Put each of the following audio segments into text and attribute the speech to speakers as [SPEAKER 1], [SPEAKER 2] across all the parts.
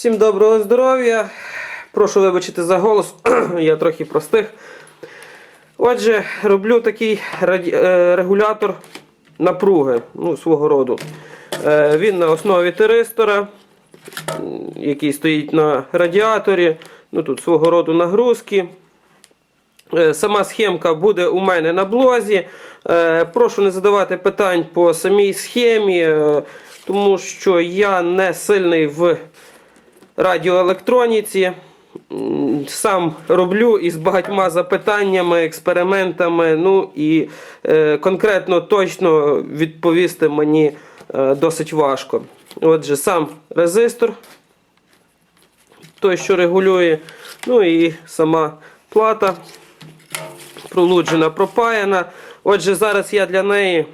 [SPEAKER 1] Всім доброго здоров'я. Прошу вибачити за голос, я трохи простих. Отже, роблю такий раді- е, регулятор напруги ну, свого роду. Е, Він на основі теристора, який стоїть на радіаторі. Ну, тут свого роду нагрузки. Е, Сама схемка буде у мене на блозі. Прошу не задавати питань по самій схемі, тому що я не сильний в радіоелектроніці. Сам роблю із багатьма запитаннями, експериментами. Ну і е, конкретно точно відповісти мені е, досить важко. Отже, сам резистор, той, що регулює, ну і сама плата пролуджена, пропаяна. Отже, зараз я для неї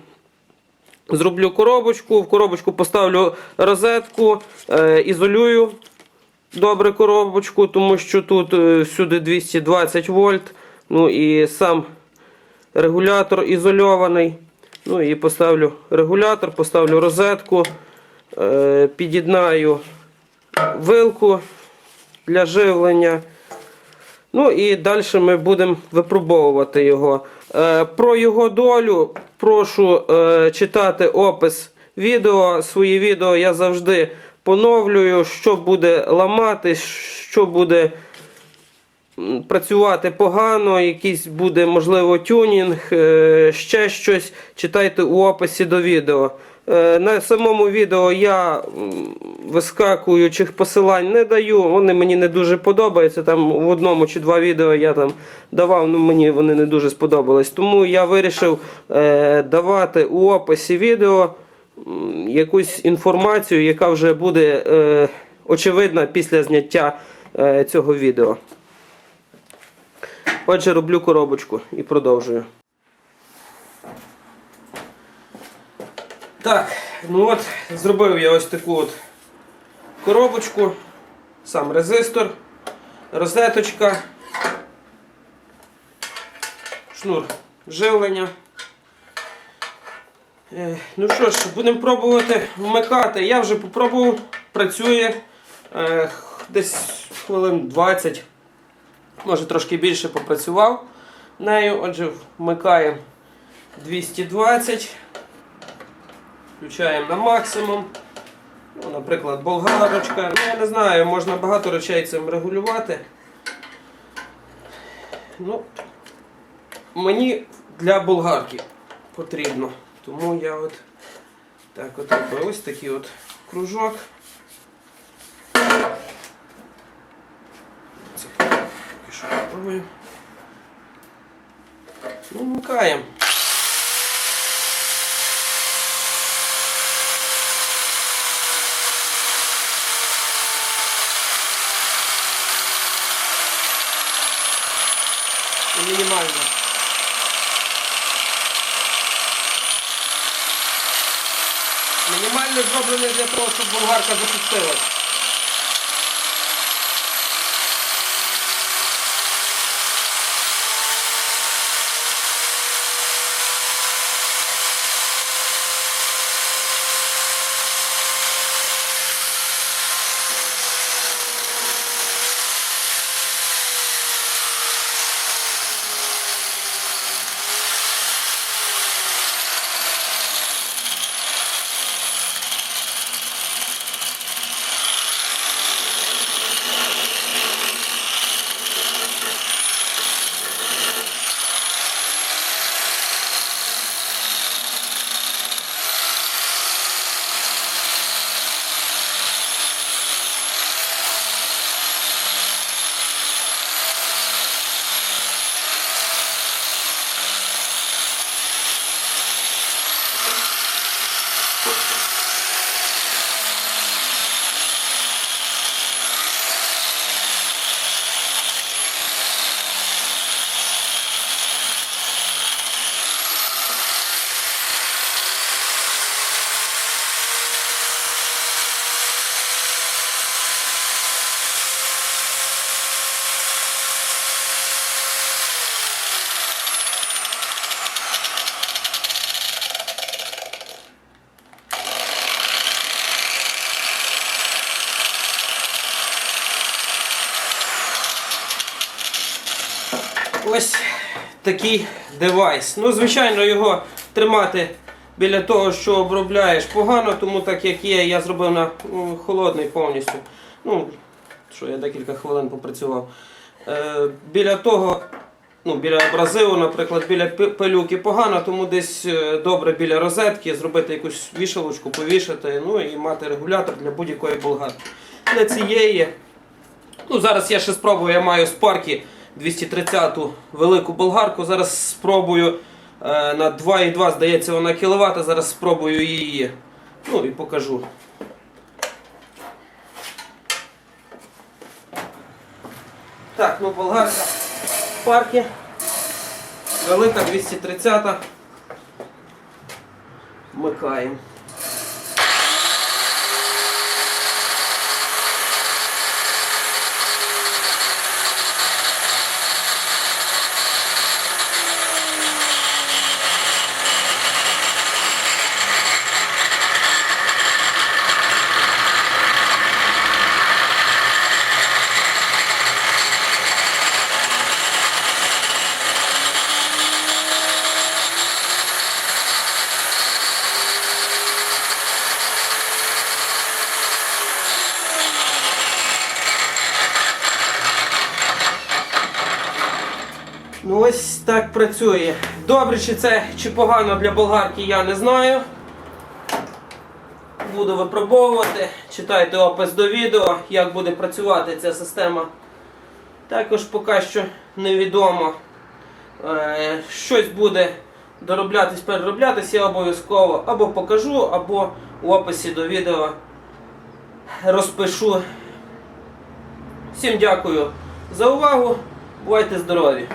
[SPEAKER 1] зроблю коробочку. В коробочку поставлю розетку, е, ізолюю добре коробочку, тому що тут е, всюди 220 вольт. Ну і сам регулятор ізольований. Ну і поставлю регулятор, поставлю розетку, е, під'єднаю вилку для живлення. Ну і далі ми будемо випробовувати його. Е, про його долю прошу е, читати опис відео. Свої відео я завжди поновлюю, що буде ламатись, що буде працювати погано, якийсь буде, можливо, тюнінг, е, ще щось. Читайте у описі до відео. Е, На самому відео я вискакуючих посилань не даю, вони мені не дуже подобаються. Там в одному чи два відео я там давав, ну мені вони не дуже сподобались. Тому я вирішив е, давати у описі відео якусь інформацію, яка вже буде е, очевидна після зняття е, цього відео. Отже, роблю коробочку і продовжую. Так, ну от, зробив я ось таку от коробочку, сам резистор, розеточка, шнур живлення. Е, Ну що ж, будемо пробувати вмикати. Я вже попробував, працює е, десь хвилин 20, може трошки більше попрацював нею. Отже, вмикаємо 220. Включаємо на максимум. Ну, наприклад, болгарочка. Ну, я не знаю, можна багато речей цим регулювати. Ну, мені для болгарки потрібно. Тому я от так от робив ось такий от кружок. Це поки що попробуємо. Ну, вмикаємо. Мінімально. Зроблене для того, щоб болгарка запустилась. Ось такий девайс. Ну, звичайно, його тримати біля того, що обробляєш погано, тому так як є, я зробив на холодний повністю. Ну, що я декілька хвилин попрацював. Е, біля того, ну, біля абразиву, наприклад, біля пилюки погано, тому десь е, добре біля розетки зробити якусь вішалочку, повішати, ну і мати регулятор для будь-якої болгарки. Для цієї Ну, зараз я ще спробую, я маю спарки 230-ту велику болгарку. Зараз спробую е, на 2,2, здається, вона кіловат. Зараз спробую її. Ну і покажу. Так, ну болгарка спарки. Велика 230-та. Вмикаємо. Ось так працює. Добре, чи це чи погано для болгарки, я не знаю. Буду випробовувати. Читайте опис до відео, як буде працювати ця система. Також поки що невідомо. Е, щось буде дороблятись, перероблятись, я обов'язково або покажу, або у описі до відео розпишу. Всім дякую за увагу. Бувайте здорові!